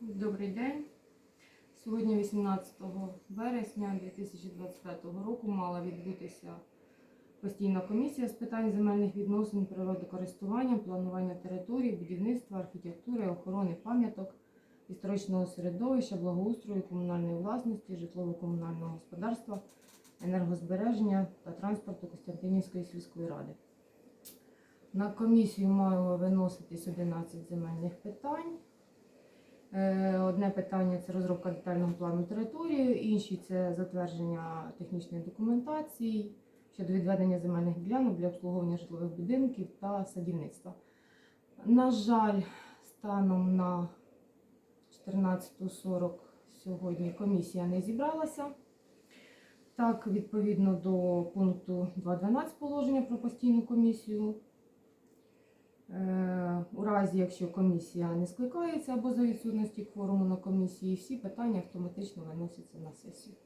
Добрий день. Сьогодні, 18 вересня 2025 року, мала відбутися постійна комісія з питань земельних відносин, природокористування, планування територій, будівництва, архітектури, охорони пам'яток, історичного середовища, благоустрою, комунальної власності, житлово-комунального господарства, енергозбереження та транспорту Костянтинівської сільської ради. На комісію мало виноситись 11 земельних питань. Одне питання це розробка детального плану території, інші це затвердження технічної документації щодо відведення земельних ділянок для обслуговування житлових будинків та садівництва. На жаль, станом на 14.40 сьогодні комісія не зібралася. Так, відповідно до пункту 2.12 положення про постійну комісію, разі, якщо комісія не скликається або за відсутності кворуму на комісії, всі питання автоматично виносяться на сесію.